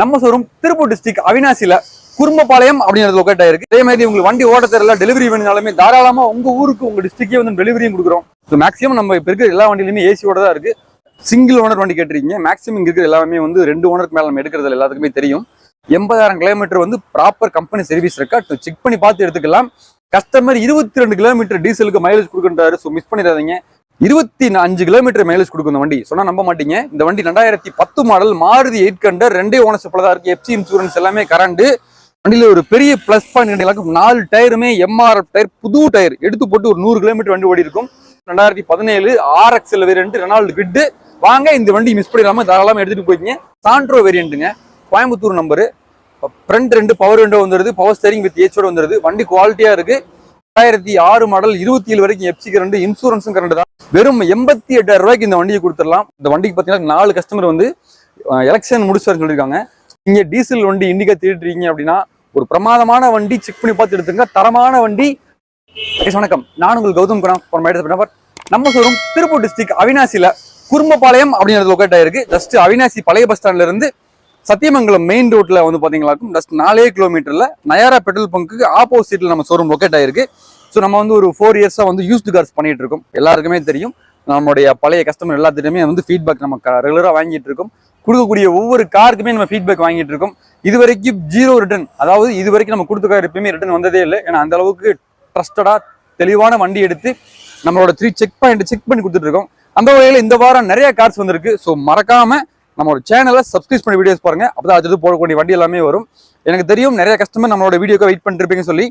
நம்ம showroom Tiruppur district அவினாசியில குறும்பபாளையம் அப்படிங்கிறது லொக்கேட் ஆயிருக்கு. அதே மாதிரி உங்களுக்கு வண்டி ஓட்ட தெரியல டெலிவரி வேணுனாலுமே தாராளமா உங்க ஊருக்கு உங்க டிஸ்ட்ரிக்டே வந்து டெலிவரியும் கொடுக்குறோம். ஸோ மேக்ஸிமம் நம்ம இப்போ இருக்கிற எல்லா வண்டியிலுமே ஏசியோட தான் இருக்கு. சிங்கிள் ஓனர் வண்டி கேட்டிருக்கீங்க. மேக்ஸிமம் இங்க இருக்கிற எல்லாமே வந்து ரெண்டு ஓனருக்கு மேல நம்ம எடுக்கிறது எல்லாத்துக்குமே தெரியும். எண்பதாயிரம் கிலோமீட்டர் வந்து ப்ராப்பர் கம்பெனி சர்வீஸ் இருக்கா? செக் பண்ணி பார்த்து எடுத்துக்கலாம். கஸ்டமர் இருபத்தி ரெண்டு கிலோமீட்டர் டீசலுக்கு மைலேஜ் கொடுக்குறாரு ஸோ மிஸ் பண்ணிடாதீங்க. இருபத்தி அஞ்சு கிலோமீட்டர் மைலேஜ் கொடுக்கும் இந்த வண்டி. சொன்னா நம்ப மாட்டீங்க. இந்த வண்டி ரெண்டாயிரத்தி பத்து மாடல் மாருதி எயிட் கண்டர் ரெண்டே ஓனர்ஸ் தான் இருக்கு. எஃப்சி இன்சூரன்ஸ் எல்லாமே கரண்ட் வண்டியில ஒரு பெரிய பிளஸ் பாயிண்ட் நாலு டயருமே எம்ஆர்எஃப் டயர் புது டயர் எடுத்து போட்டு ஒரு நூறு கிலோமீட்டர் வண்டி ஓடி இருக்கும். ரெண்டாயிரத்தி பதினேழு ஆர்எக்ஸ்எல் வேரியன்ட் ரெனால்டு கிட்டு வாங்க இந்த வண்டி மிஸ் பண்ணிடாம தாராளமா எடுத்துட்டு போய்க்கிங்க. சாண்ட்ரோ வேரியன்ட்டுங்க கோயம்புத்தூர் நம்பரு ஃப்ரண்ட் ரெண்டு பவர் விண்டோ வந்துருது. பவர் ஸ்டேரிங் வித் ஏச்சோட வந்துருது. வண்டி குவாலிட்டியா இருக்கு. ரெண்டாயிரத்தி ஆறு மாடல் இருபத்தி ஏழு வரைக்கும் எப்சி கரண்ட் இன்சூரன்ஸும் கரண்ட் தான். வெறும் எண்பத்தி எட்டாயிரம் ரூபாய்க்கு இந்த வண்டியை கொடுத்துடலாம். இந்த வண்டிக்கு பார்த்தீங்கன்னா நாலு கஸ்டமர் வந்து எலெக்ஷன் முடிச்சாருன்னு சொல்லியிருக்காங்க. நீங்கள் டீசல் வண்டி இண்டிகா தேடிட்டீங்க அப்படின்னா ஒரு பிரமாதமான வண்டி செக் பண்ணி பார்த்து எடுத்துங்க தரமான வண்டி. வணக்கம். நான் உங்கள் கௌதம் குணம் from நம்ம ஷோரூம் திருப்பூர் டிஸ்ட்ரிக்ட் அவினாசியில் குறும்பபாளையம் அப்படிங்கிறது லொக்கேட் ஆயிருக்கு. ஜஸ்ட் அவினாசி பழைய பஸ் ஸ்டாண்ட்ல இருந்து சத்தியமங்கலம் மெயின் ரோட்டில் வந்து பார்த்தீங்களாக்கும் ஜஸ்ட் நாலே கிலோமீட்டரில் நயாரா பெட்ரோல் பங்க்கு ஆப்போசிட்டில் நம்ம ஷோரூம் லொக்கேட் ஆயிருக்கு. ஸோ நம்ம வந்து ஒரு ஃபோர் இயர்ஸாக வந்து யூஸ்டு கார்ஸ் பண்ணிட்டு இருக்கோம். எல்லாருக்குமே தெரியும். நம்மளுடைய பழைய கஸ்டமர் எல்லாத்துலேயுமே வந்து ஃபீட்பேக் நம்ம ரெகுலராக வாங்கிட்டு இருக்கோம். கொடுக்கக்கூடிய ஒவ்வொரு காருக்குமே நம்ம ஃபீட்பேக் வாங்கிட்டு இருக்கோம். இது வரைக்கும் ஜீரோ ரிட்டர்ன் அதாவது இது வரைக்கும் நம்ம கொடுத்த கார் எப்பயுமே ரிட்டர்ன் வந்ததே இல்லை. ஏன்னா அந்த அளவுக்கு தெளிவான வண்டி எடுத்து நம்மளோட த்ரீ செக் பாயிண்ட் செக் பண்ணி கொடுத்துட்டு இருக்கோம். அந்த வகையில் இந்த வாரம் நிறைய கார்ஸ் வந்திருக்கு. ஸோ மறக்காமல் நம்ம நம்மளோட சேனலை சப்ஸ்கிரைப் பண்ணி வீடியோஸ் பாருங்க. அப்பதான் அது போடக்கூடிய வண்டி எல்லாமே வரும். எனக்கு தெரியும் நிறைய கஸ்டமர் நம்மளோட வீடியோக்கு வெயிட் பண்ணிருப்பீங்கன்னு சொல்லி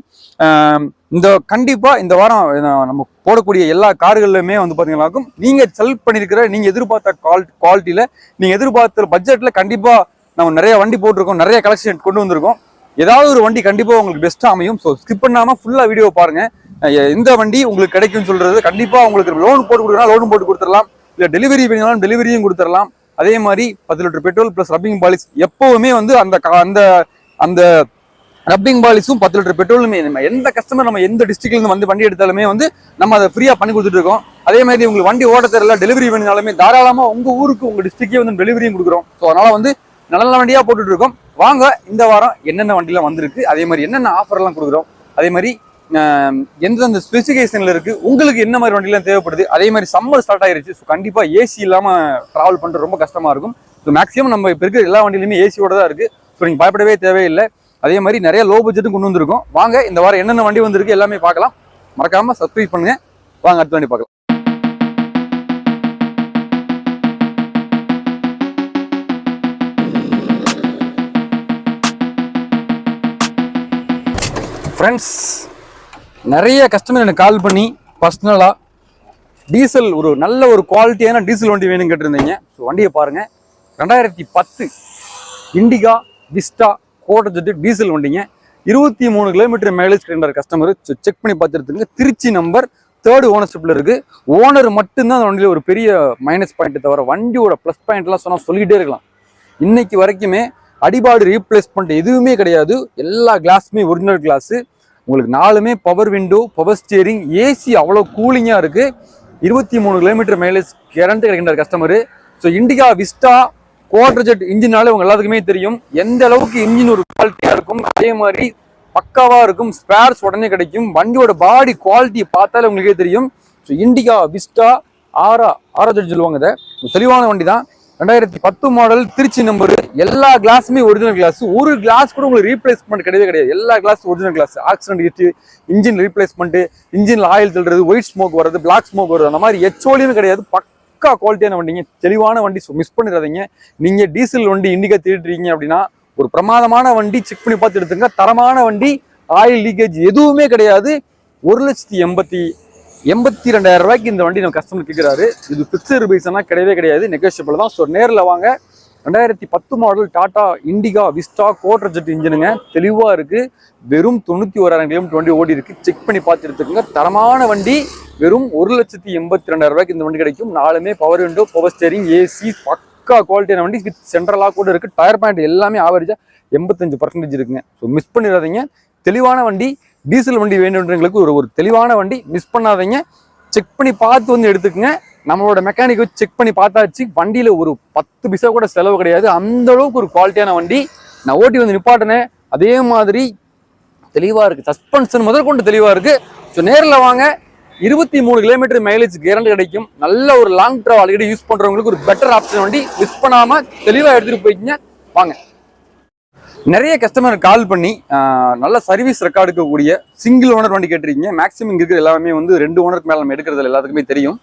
இந்த கண்டிப்பாக இந்த வாரம் நம்ம போடக்கூடிய எல்லா கார்கள்லையுமே வந்து பாத்தீங்கன்னாக்கும் நீங்கள் செலக்ட் பண்ணிருக்கிற நீங்கள் எதிர்பார்த்த குவால் குவாலிட்டியில் நீங்கள் எதிர்பார்த்த பட்ஜெட்டில் கண்டிப்பாக நம்ம நிறைய வண்டி போட்டிருக்கோம் நிறைய கலெக்ஷன் கொண்டு வந்திருக்கோம். ஏதாவது ஒரு வண்டி கண்டிப்பாக உங்களுக்கு பெஸ்ட்டாக அமையும். ஸோ ஸ்கிப் பண்ணாமல் ஃபுல்லாக வீடியோ பாருங்கள் இந்த எந்த வண்டி உங்களுக்கு கிடைக்கும்னு சொல்கிறது கண்டிப்பாக உங்களுக்கு லோன் போட்டு கொடுக்குறா லோன் போட்டு கொடுத்துடலாம். இல்லை டெலிவரி வேணாலும் டெலிவரியும் கொடுத்துடலாம். அதே மாதிரி பத்து litre petrol plus rubbing polish எப்பவுமே வந்து அந்த கா- அந்த அந்த ரப்பிங் பாலிஸும் பத்து லிட்டர் பெட்ரோலுமே நம்ம எந்த கஸ்டமர் நம்ம எந்த டிஸ்ட்ரிக்ட்லேருந்து வந்து வண்டி எடுத்தாலுமே வந்து நம்ம அதை ஃப்ரீயாக பண்ணி கொடுத்துட்டு இருக்கோம். அதே மாதிரி உங்களுக்கு வண்டி ஓட்ட தெரியல டெலிவரி வேணுனாலுமே தாராளமாக உங்கள் ஊருக்கு உங்கள் டிஸ்ட்ரிக்டே வந்து டெலிவரியும் கொடுக்குறோம். ஸோ அதனால் வந்து நல்ல நல்ல வண்டியாக போட்டுட்டு இருக்கோம். வாங்க இந்த வாரம் என்னென்ன வண்டிலாம் வந்திருக்கு அதே மாதிரி என்னென்ன ஆஃபர்லாம் கொடுக்குறோம் அதே மாதிரி எந்தெந்த ஸ்பெசிஃபிகேஷனில் இருக்குது உங்களுக்கு என்ன மாதிரி வண்டிலாம் தேவைப்படுது? அதே மாதிரி சம்மர் ஸ்டார்ட் ஆயிருச்சு. ஸோ கண்டிப்பாக ஏசி இல்லாமல் ட்ராவல் பண்ணுறது ரொம்ப கஷ்டமாக இருக்கும். ஸோ மேக்ஸிமம் நம்ம இப்போ இருக்கிற எல்லா வண்டியிலுமே ஏசியோட தான் இருக்குது ஸோ நீங்கள் பயப்படவே தேவையில்லை. அதே மாதிரி நிறைய லோ பட்ஜெட்டும் கொண்டு வந்திருக்கோம். வாங்க இந்த வாரம் என்னென்ன வண்டி வந்திருக்கு எல்லாமே பார்க்கலாம். மறக்காமல் சப்ஸ்கிரைப் பண்ணுங்கள் வாங்க அடுத்த வண்டி பார்க்கலாம். ஃப்ரெண்ட்ஸ் நிறைய கஸ்டமர் எனக்கு கால் பண்ணி பர்சனலாக டீசல் ஒரு நல்ல ஒரு குவாலிட்டியான டீசல் வண்டி வேணும்னு கேட்டிருந்தீங்க. ஸோ வண்டியை பாருங்கள் ரெண்டாயிரத்தி பத்து இண்டிகா விஸ்டா கோட்டஜெட்டு டீசல் வண்டிங்க. இருபத்தி மூணு கிலோமீட்டர் மைலேஜ் கிடைக்கிற கஸ்டமர் செக் பண்ணி பார்த்துருத்துங்க திருச்சி நம்பர் தேர்டு ஓனர்ஷிப்பில் இருக்குது ஓனர் மட்டும்தான் அந்த வண்டியில் ஒரு பெரிய மைனஸ் பாயிண்ட்டை தவிர வண்டியோட ப்ளஸ் பாயிண்ட்லாம் சொன்னால் சொல்லிக்கிட்டே இருக்கலாம். இன்னைக்கு வரைக்குமே அடிபாடு ரீப்ளேஸ்மெண்ட் எதுவுமே கிடையாது. எல்லா கிளாஸுமே ஒரிஜினல் கிளாஸு உங்களுக்கு நாலுமே power window power steering AC அவ்வளோ கூலிங்காக இருக்குது இருபத்தி மூணு கிலோமீட்டர் மைலேஜ் கேரண்டி கிடைக்கின்ற customer so Indica Vista Quadrajet இன்ஜினாலே உங்கள் எல்லாத்துக்குமே தெரியும். எந்த அளவுக்கு இன்ஜின் ஒரு குவாலிட்டியாக இருக்கும் அதே மாதிரி பக்காவாக இருக்கும் ஸ்பேர்ஸ் உடனே கிடைக்கும். வண்டியோட பாடி குவாலிட்டியை பார்த்தாலே உங்களுக்கே தெரியும். So Indica Vista aura aura jet சொல்லுவாங்க இதை. தெளிவான வண்டி தான் ரெண்டாயிரத்தி பத்து மாடல் திருச்சி நம்பர் எல்லா கிளாஸுமே ஒரிஜினல் கிளாஸ் ஒரு கிளாஸ் கூட உங்களுக்கு ரீப்ளேஸ்மெண்ட் கிடையவே கிடையாது. எல்லா glass original glass accident hit engine replacement engine oil தள்ளுறது ஒயிட் ஸ்மோக் வர்றது பிளாக் ஸ்மோக் வருது அந்த மாதிரி எச்ஓலியும் கிடையாது. பக்கா குவாலிட்டியான வண்டிங்க. தெளிவான வண்டி மிஸ் பண்ணிடாதீங்க. நீங்கள் டீசல் வண்டி இண்டிகா தேடிட்டீங்க அப்படின்னா ஒரு பிரமாதமான வண்டி செக் பண்ணி பார்த்து எடுத்துங்க தரமான வண்டி ஆயில் லீக்கேஜ் எதுவுமே கிடையாது. ஒரு லட்சத்தி எண்பத்தி எண்பத்தி ரெண்டாயிரம் ரூபாய்க்கு இந்த வண்டி நம்ம கஸ்டமர் கேட்குறாரு இது பிக்சர் ருபீஸ்னா கிடையவே கிடையாது நெகோஷியபிள் தான். ஸோ நேரில் வாங்க. ரெண்டாயிரத்தி பத்து model Tata Indica Vista Quadrajet இன்ஜினுங்க தெளிவாக இருக்கு. வெறும் தொண்ணூற்றி ஓராயிரம் கிலோமீட்டர் வண்டி ஓடி இருக்கு. செக் பண்ணி பார்த்து எடுத்துக்கோங்க தரமான வண்டி. வெறும் ஒரு லட்சத்தி எண்பத்தி ரெண்டாயிரம் ரூபாய்க்கு இந்த வண்டி கிடைக்கும். நாலுமே power window power steering AC பக்கா குவாலிட்டியான வண்டி. வித் சென்ட்ரலாக கூட இருக்குது டயர் பாயிண்ட் எல்லாமே ஆவரேஜாக எண்பத்தஞ்சு பர்சன்டேஜ் இருக்குங்க. ஸோ மிஸ் பண்ணிடாதீங்க. தெளிவான வண்டி. டீசல் வண்டி வேணுன்றவங்களுக்கு ஒரு ஒரு தெளிவான வண்டி மிஸ் பண்ணாதீங்க. செக் பண்ணி பார்த்து வந்து எடுத்துக்கங்க. நம்மளோட மெக்கானிக் வச்சு செக் பண்ணி பார்த்தாச்சு. வண்டியில் ஒரு பத்து பைசா கூட செலவு கிடையாது. அந்த அளவுக்கு ஒரு குவாலிட்டியான வண்டி. நான் ஓட்டி வந்து நிப்பாட்டினேன். அதே மாதிரி தெளிவாக இருக்குது சஸ்பென்ஷன் முதல் கொண்டு தெளிவாக இருக்குது ஸோ நேரில் வாங்க. இருபத்தி மூணு கிலோமீட்டர் மைலேஜ் கேரண்டி கிடைக்கும். நல்ல ஒரு லாங் ட்ராவல் ஆல்ரெடி யூஸ் பண்ணுறவங்களுக்கு ஒரு பெட்டர் ஆப்ஷன் வண்டி மிஸ் பண்ணாமல் தெளிவாக எடுத்துகிட்டு போய்க்கிங்க. வாங்க. நிறைய கஸ்டமர் கால் பண்ணி நல்ல சர்வீஸ் ரெக்கார்டு இருக்கக்கூடிய சிங்கிள் ஓனர் வண்டி கேட்டிருக்கீங்க. மேக்ஸிமம் இங்கே இருக்கிற எல்லாமே வந்து ரெண்டு ஓனருக்கு மேலே நம்ம எடுக்கிறது எல்லாத்துக்குமே தெரியும்.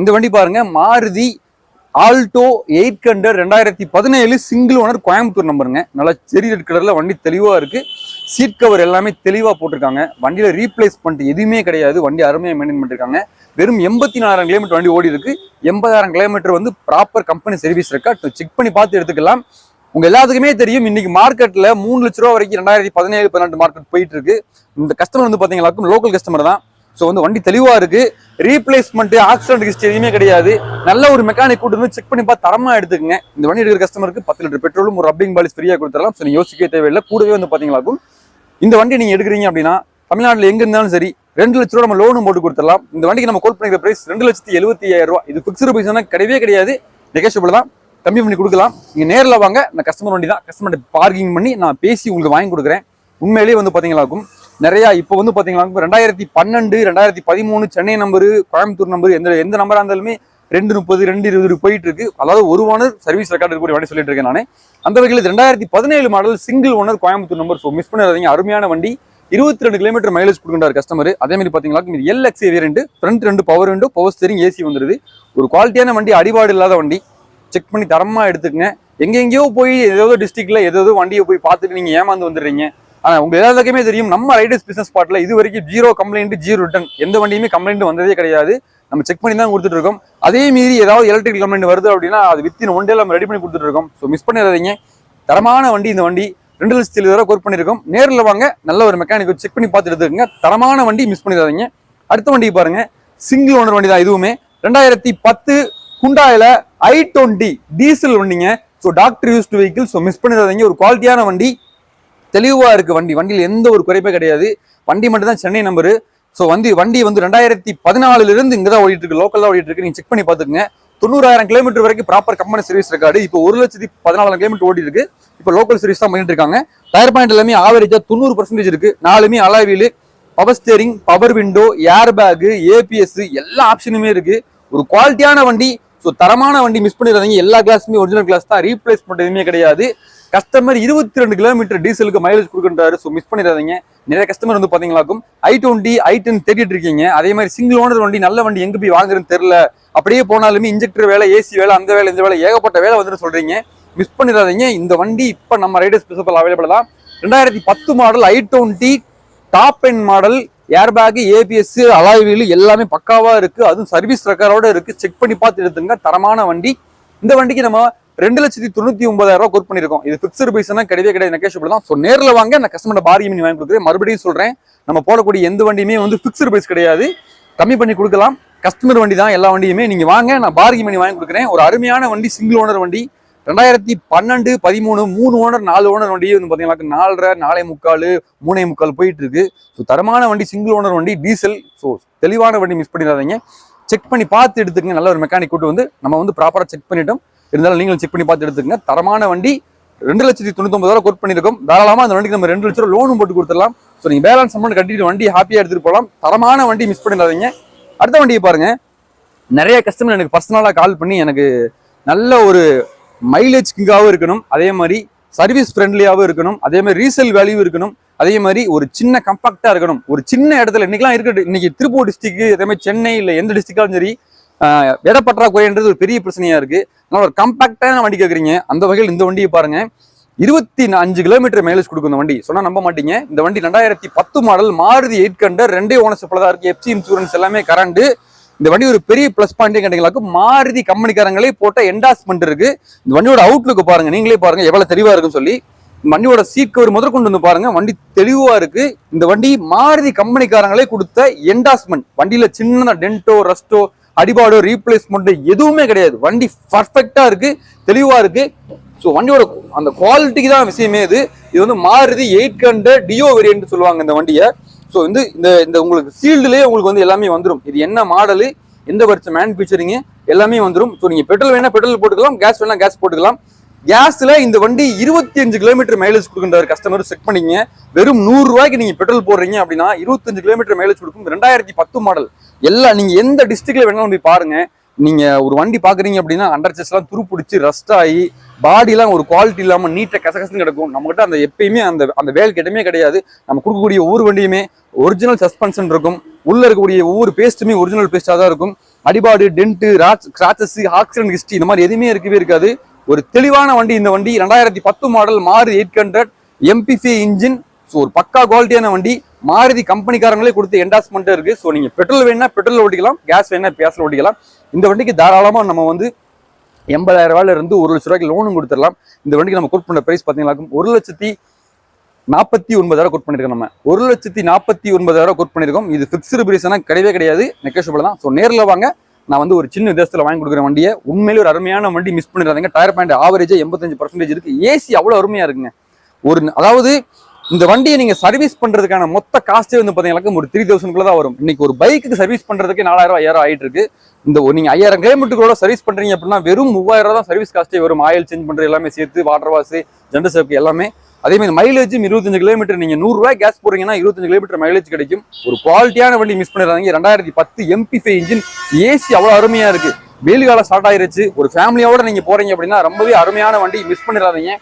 இந்த வண்டி பாருங்க மாருதி ஆல்டோ எயிட் ஹண்ட்ரட் ரெண்டாயிரத்தி பதினேழு சிங்கிள் ஓனர் கோயம்புத்தூர் நம்பருங்க நல்லா செரி ரெட் கலரில் வண்டி தெளிவாக இருக்குது சீட் கவர் எல்லாமே தெளிவாக போட்டிருக்காங்க. வண்டியில ரீப்ளேஸ்மெண்ட் எதுவுமே கிடையாது. வண்டி அருமையாக மெயின்டைன் பண்ணிருக்காங்க. வெறும் எண்பத்தி நாலாயிரம் கிலோமீட்டர் வண்டி ஓடி இருக்கு எண்பதாயிரம் கிலோமீட்டர் வந்து proper company service record check பண்ணி பார்த்து எடுத்துக்கலாம். உங்க எல்லாத்துக்குமே தெரியும் இன்னைக்கு மார்க்கெட்ல மூணு லட்ச ரூபா வரைக்கும் ரெண்டாயிரத்தி பதினேழு பதினெட்டு மார்க்கெட் போயிட்டு இருக்கு. இந்த கஸ்டமர் வந்து பாத்தீங்களாக்கும் லோக்கல் கஸ்டமர் தான். ஸோ வந்து வண்டி தெளிவா இருக்கு. ரீப்ளேஸ்மெண்ட் ஆக்சிடென்ட் ஹிஸ்டரி எதுவுமே கிடையாது. நல்ல ஒரு மெக்கானிக் கூட்டு வந்து செக் பண்ணி பார்த்து தரமா எடுத்துக்கங்க. இந்த வண்டி எடுக்கிற கஸ்டமருக்கு பத்து லிட்டர் பெட்ரோலும் ஒரு ரப்பிங் பாலிஸ் ஃப்ரீயா கொடுத்துடலாம். ஸோ யோசிக்க யோசிக்கவே தேவையில்லை. கூடவே வந்து பார்த்தீங்களாக்கும் இந்த வண்டி நீங்க எடுக்கிறீங்க அப்படின்னா தமிழ்நாட்டில் எங்க இருந்தாலும் சரி ரெண்டு லட்ச ரூபா நம்ம லோனும் போட்டு கொடுத்துடலாம். இந்த வண்டிக்கு நம்ம கோல் பண்ணிக்கிற பிரைஸ் ரெண்டு லட்சத்தி எழுபத்தி ஐயாயிரம் ரூபா இது பிக்ஸ்டு பிரைஸ் கிடையவே கிடையாது. நெகோஷியபிள் தான். கம்மி பண்ணி கொடுக்கலாம். நீங்கள் நேரில் வாங்க. நான் கஸ்டமர் வண்டி தான். கஸ்டமர் பார்க்கிங் பண்ணி நான் பேசி உங்களுக்கு வாங்கி கொடுக்குறேன். உண்மையிலேயே வந்து பார்த்தீங்களாக்கும் நிறையா இப்போ வந்து பார்த்தீங்களாக்கும் ரெண்டாயிரத்தி பன்னெண்டு ரெண்டாயிரத்தி பதிமூணு சென்னை நம்பரு கோயம்புத்தூர் நம்பர் எந்த எந்த நம்பராக இருந்தாலுமே ரெண்டு முப்பது ரெண்டு இருபது போயிட்டு இருக்கு. அதாவது ஒரு ஓனர் சர்வீஸ் ரெக்கார்டு இருக்கக்கூடிய வண்டி சொல்லிட்டு இருக்கேன் நானே. அந்த வகையில் இது ரெண்டாயிரத்தி பதினேழு model single owner Coimbatore number so miss பண்ணாதீங்க. அருமையான வண்டி. இருபத்தி ரெண்டு கிலோமீட்டர் மைலேஜ் கொடுக்கின்றார் கஸ்டமர் அதே மாதிரி பாத்தீங்களா இது எல்எக்ஸி ரெண்டு ஃப்ரண்ட் ரெண்டு பவர் ரெண்டு பவர் ஸ்டெரிங் ஏசி வந்துருது. ஒரு குவாலிட்டியான வண்டி அடிபாடு இல்லாத வண்டி. செக் பண்ணி தரமாக எடுத்துக்கங்க. எங்கெங்கேயோ போய் ஏதோ டிஸ்ட்ரிக்ட்ல ஏதோ வண்டியை போய் பார்த்துட்டு நீங்கள் ஏமாந்து வந்துடுறீங்க. ஆனால் உங்கள் எல்லாத்துக்குமே தெரியும் நம்ம ரைடர்ஸ் பிஸ்னஸ் ஸ்பாட்ல இது வரைக்கும் ஜீரோ கம்ப்ளைண்ட் ஜீரோ ரிட்டன் எந்த வண்டியுமே கம்ப்ளைண்ட் வந்ததே கிடையாது. நம்ம செக் பண்ணி தான் கொடுத்துட்டு இருக்கோம். அதே மீறி ஏதாவது எலக்ட்ரிக் கம்ப்ளைண்ட் வருது அப்படின்னா அது வித்தின் ஒன் டேல நம்ம ரெடி பண்ணி கொடுத்துட்டு இருக்கோம். ஸோ மிஸ் பண்ணிடாதீங்க. தரமான வண்டி இந்த வண்டி. ரெண்டு லட்சத்தி எழுபது ரூபா கோட் பண்ணியிருக்கோம். நேரில் வாங்க நல்ல ஒரு மெக்கானிக் செக் பண்ணி பார்த்துட்டு இருக்குங்க தரமான வண்டி மிஸ் பண்ணிடாதீங்க. அடுத்த வண்டி பாருங்க. சிங்கிள் ஓனர் வண்டி தான் இதுவுமே. ரெண்டாயிரத்தி பத்து ஹுண்டாயில் ஐ டுவெண்ட்டி டீசல் வண்டிங்க. So doctor used vehicle so miss பண்ணிடாதீங்க. ஒரு குவாலிட்டியான வண்டி. தெளிவாக இருக்குது வண்டி. வண்டியில் எந்த ஒரு குறைப்பே கிடையாது. வண்டி மட்டும் தான் சென்னை நம்பரு ஸோ வந்து வண்டி வந்து ரெண்டாயிரத்தி பதினாலுலேருந்து இங்கே தான் ஓடிட்டு இருக்கு லோக்கல் ஓடிட்டு இருக்கு செக் பண்ணி பாத்துக்கங்க தொண்ணூறாயிரம் கிலோமீட்டர் வரைக்கும் ப்ராப்பர் கம்பெனி சர்வீஸ் இருக்காது இப்போ ஒரு லட்சத்தி பதினாலாம் கிலோமீட்டர் ஓடி இருக்கு இப்போ லோக்கல் சர்வீஸ் தான் பண்ணிட்டு இருக்காங்க. டயர் பாயிண்ட் எல்லாமே ஆவரேஜாக தொண்ணூறு பர்சன்டேஜ் இருக்கு. நாலுமே alloy wheel power steering power window air bag ABS எல்லா ஆப்ஷனுமே இருக்கு. ஒரு குவாலிட்டியான வண்டி. ஸோ தரமான வண்டி மிஸ் பண்ணிடாதீங்க. எல்லா கிளாஸுமே ஒரிஜினல் கிளாஸ் தான். ரீப்ளேஸ் எதுவுமே கிடையாது. கஸ்டமர் இருபத்தி ரெண்டு கிலோமீட்டர் டீசலுக்கு மைலேஜ் கொடுக்குறாரு ஸோ மிஸ் பண்ணிடாதீங்க. நிறைய கஸ்டமர் வந்து பார்த்தீங்களாக்கும் ஐ டுவெண்ட்டி ஐ டென் தேடிட்டு இருக்கீங்க. அதே மாதிரி சிங்கிள் ஓனர் வண்டி நல்ல வண்டி எங்கே போய் வாங்குறதுன்னு தெரியல. அப்படியே போனாலுமே இன்ஜெக்டர் வேலை ஏசி வேலை அந்த வேலை இந்த வேலை ஏகப்பட்ட வேலை வந்துட்டு சொல்கிறீங்க மிஸ் பண்ணிடாதீங்க. இந்த வண்டி இப்போ நம்ம ரைடர்ஸ் பிசப்பில் அவைலபிள் தான். ரெண்டாயிரத்தி பத்து model I twenty top end model airbag ABS alloy எல்லாமே பக்காவாக இருக்குது அதுவும் சர்வீஸ் ரெக்கார்டோட இருக்குது செக் பண்ணி பார்த்து எடுத்துங்க தரமான வண்டி. இந்த வண்டிக்கு நம்ம ரெண்டு லட்சத்தி தொண்ணூற்றி ஒன்பதாயிரம் ரூபாய் கோட் பண்ணிருக்கோம் இது ஃபிக்ஸ்டு பைஸ்னா கிடையவே கிடையாது. நெகேஷபிள் தான். ஸோ நேரில் வாங்க. நான் கஸ்டமர் பார்கி வாங்கி கொடுக்குறேன். மறுபடியும் சொல்கிறேன் நம்ம போடக்கூடிய எந்த வண்டியுமே வந்து ஃபிக்ஸ்டு பைஸ் கிடையாது. கம்மி பண்ணி கொடுக்கலாம். கஸ்டமர் வண்டி தான். எல்லா வண்டியுமே நீங்கள் வாங்க. நான் பார்கிங் பண்ணி வாங்கி கொடுக்குறேன். ஒரு அருமையான வண்டி சிங்கிள் ஓனர் வண்டி. ரெண்டாயிரத்தி பன்னெண்டு பதிமூணு மூணு ஓனர் நாலு ஓனர் வண்டி வந்து பார்த்தீங்கன்னா நாலரை நாலே முக்கால் மூணே முக்கால் போயிட்டு இருக்கு ஸோ தரமான வண்டி சிங்கிள் ஓனர் வண்டி டீசல் ஸோ தெளிவான வண்டி மிஸ் பண்ணிடாதீங்க. செக் பண்ணி பார்த்து எடுத்துக்கங்க. நல்ல ஒரு மெக்கானிக் கூட்டு வந்து நம்ம வந்து ப்ராப்பராக செக் பண்ணிட்டோம். இருந்தாலும் நீங்களும் செக் பண்ணி பார்த்து எடுத்துக்கங்க. தரமான வண்டி ரெண்டு லட்சத்தி தொண்ணூத்தொம்பது கோட் பண்ணியிருக்கோம். தாராளமாக அந்த வண்டிக்கு நம்ம ரெண்டு லட்ச ரூபா லோனும் போட்டு கொடுத்துடலாம். ஸோ நீங்கள் பேலன்ஸ் அமௌண்ட் கட்டிட்டு வண்டி ஹாப்பியாக எடுத்துகிட்டு போகலாம். தரமான வண்டி மிஸ் பண்ணிடாதீங்க. அடுத்த வண்டியை பாருங்கள் நிறைய கஸ்டமர் எனக்கு பர்சனலாக கால் பண்ணி எனக்கு நல்ல ஒரு மைலேஜ் கிங்காகவும் இருக்கணும். அதே மாதிரி சர்வீஸ் ஃப்ரெண்ட்லியாகவும் இருக்கணும். அதே மாதிரி ரீசேல் வேல்யூ இருக்கணும். அதே மாதிரி ஒரு சின்ன கம்பாக்டாக இருக்கணும். ஒரு சின்ன இடத்துல இன்னைக்கெல்லாம் இருக்கட்டும் இன்னைக்கு திருப்பூர் டிஸ்ட்ரிக்ட் அதே மாதிரி சென்னை இல்லை எந்த டிஸ்ட்ரிக்டாலும் சரி ஆஹ் இட பற்றாக்குறைன்றது ஒரு பெரிய பிரச்சனையா இருக்கு. அதனால் ஒரு கம்பாக்டான வண்டி கேட்குறீங்க அந்த வகையில் இந்த வண்டியை பாருங்க. இருபத்தி அஞ்சு கிலோமீட்டர் மைலேஜ் கொடுக்கும் இந்த வண்டி. சொன்னா நம்ப மாட்டீங்க. இந்த வண்டி ரெண்டாயிரத்தி பத்து மாடல் மாருதி எயிட் கண்டர் ரெண்டே ஓனர்ஷிப்ல தான் இருக்கு. எஃப்சி இன்சூரன்ஸ் எல்லாமே கரண்ட் இந்த வண்டி ஒரு பெரிய ப்ளஸ் பாயிண்டே கிடைக்கலாக்கு மாருதி கம்பெனிக்காரங்களே போட்ட என்டாஸ்மெண்ட் இருக்கு. இந்த வண்டியோட அவுட்லுக்கு பாருங்க நீங்களே பாருங்க எவ்வளவு தெளிவா இருக்குன்னு சொல்லி. வண்டியோட சீட் கவர் முதல் கொண்டு வந்து பாருங்க வண்டி தெளிவா இருக்கு. இந்த வண்டி மாருதி கம்பெனிக்காரங்களே கொடுத்த என்டாஸ்மெண்ட் வண்டியில சின்ன டென்ட்டோ ரஸ்டோ அடிபாடோ ரீப்ளேஸ்மெண்ட் எதுவுமே கிடையாது. வண்டி பர்ஃபெக்டா இருக்கு தெளிவா இருக்கு. ஸோ வண்டியோட அந்த குவாலிட்டிக்கு தான் விஷயமே இது. இது வந்து Maruti eight hundred Duo variant சொல்லுவாங்க இந்த வண்டியை. ஸோ வந்து இந்த இந்த உங்களுக்கு சீல்டுலேயே உங்களுக்கு வந்து எல்லாமே வந்துடும் இது என்ன மாடலு எந்த பட்ச மேனுஃபேக்சரிங்கு எல்லாமே வந்துடும் ஸோ நீங்க பெட்ரோல் வேணால் பெட்ரோல் போட்டுக்கலாம் கேஸ் வேணால் கேஸ் போட்டுக்கலாம். கேஸ்ல இந்த வண்டி இருபத்தி அஞ்சு கிலோமீட்டர் மைலேஜ் கொடுக்குறாரு கஸ்டமர் செக் பண்ணிங்க வெறும் நூறு ரூபாய்க்கு பெட்ரோல் போடுறீங்க அப்படின்னா இருபத்தஞ்சு கிலோமீட்டர் மைலேஜ் கொடுக்கும். ரெண்டாயிரத்தி பத்து மாடல் எல்லாம் நீங்க எந்த டிஸ்ட்ரிக்டில் வேணாலும் போய் பாருங்க. நீங்க ஒரு வண்டி பார்க்குறீங்க அப்படின்னா அண்டர் செஸ்லாம் துருப்பிடிச்சு ரஸ்ட் ஆகி பாடிலாம் ஒரு குவாலிட்டி இல்லாம நீட்டாக கசகசன்னு கிடக்கும். நம்மகிட்ட அந்த எப்பயுமே அந்த அந்த வேல் கிட்டமே கிடையாது. நம்ம கொடுக்கக்கூடிய ஒவ்வொரு வண்டியுமே ஒரிஜினல் சஸ்பென்ஷன் இருக்கும். உள்ள இருக்கக்கூடிய ஒவ்வொரு பேஸ்ட்டுமே ஒரிஜினல் பேஸ்ட்டாக தான் இருக்கும். அடிபாடு டென்ட்டு கிராச்சஸ் ஆக்சிடென்ட் ஹிஸ்ட்ரி இந்த மாதிரி எதுவுமே இருக்கவே இருக்காது. ஒரு தெளிவான வண்டி இந்த வண்டி ரெண்டாயிரத்தி பத்து மாடல் மாறு எயிட் ஹண்ட்ரட் எம்பிசி இன்ஜின் ஸோ ஒரு பக்கா குவாலிட்டியான வண்டி. மாருதி கம்பெனிக்காரங்களே கொடுத்து என்டாஸ்மெண்ட் இருக்குது ஸோ நீங்கள் பெட்ரோல் வேணா பெட்ரோல் ஓட்டிக்கலாம். கேஸ் வேணா கேஸில் ஓட்டிக்கலாம். இந்த வண்டிக்கு தாராளமாக நம்ம வந்து எண்பதாயிரம் ரூபாயிலிருந்து ஒரு லட்ச ரூபாய்க்கு லோனும் கொடுத்துடலாம். இந்த வண்டிக்கு நம்ம கோட் பண்ண பிரைஸ் பார்த்தீங்கன்னா ஒரு லட்சத்தி நாற்பத்தி ஒன்பதாயிரம் கோட் பண்ணிருக்கோம் நம்ம. ஒரு லட்சத்தி நாற்பத்தி ஒன்பதாயிரம் கோட் பண்ணிருக்கோம். இது ஃபிக்ஸ்டு பிரைஸ்னா கிடையவே கிடையாது. நெக்கேஷபிள் தான். ஸோ நேரில் வாங்க. நான் வந்து ஒரு சின்ன விதத்தில் வாங்கி கொடுக்குற வண்டியை. உண்மையிலே ஒரு அருமையான வண்டி மிஸ் பண்ணிடாதீங்க. டயர் பாயிண்ட் ஆவரேஜாக எண்பத்தஞ்சு பர்சன்டேஜ் இருக்கு. ஏசி அவ்வளோ அருமையா இருக்குங்க. ஒரு அதாவது இந்த வண்டியை நீங்க சர்வீஸ் பண்றதுக்கான மொத்த காஸ்டே வந்து பார்த்தீங்கன்னா ஒரு த்ரீ தௌசண்ட்குள்ள தான் வரும். இன்னைக்கு ஒரு பைக்குக்கு சர்வீஸ் பண்றதுக்கு நாலாயிரம் ஐயாயிரம் ஆயிட்டு இருக்கு இந்த ஒரு நீங்க ஐயாயிரம் கிலோமீட்டருக்குள்ள சர்வீஸ் பண்றீங்க அப்படின்னா வெறும் மூவாயிரம் ரூபா தான் சர்வீஸ் காஸ்டே வரும். ஆயில் சேஞ்ச் பண்றது எல்லாமே சேர்த்து வாட்டர் வாஷ் ஜென்டர் சேஃப்டி எல்லாமே. அதே மாதிரி மைலேஜும் இருபத்தஞ்சு கிலோமீட்டர் நீங்க நூறு ரூபாய் கேஸ் போறீங்கன்னா இருபத்தஞ்சு கிலோமீட்டர் மைலேஜ் கிடைக்கும். ஒரு குவாலிட்டியான வண்டி மிஸ் பண்ணிடுறாங்க ரெண்டாயிரத்தி பத்து எம்பி ஃபைவ் இன்ஜின் ஏசி அவ்வளவு அருமையா இருக்கு. வெயில் காலம் ஸ்டார்ட் ஆயிருச்சு. ஒரு ஃபேமிலியோட நீங்க போறீங்க அப்படின்னா ரொம்பவே அருமையான வண்டி மிஸ் பண்ணிடாதீங்க.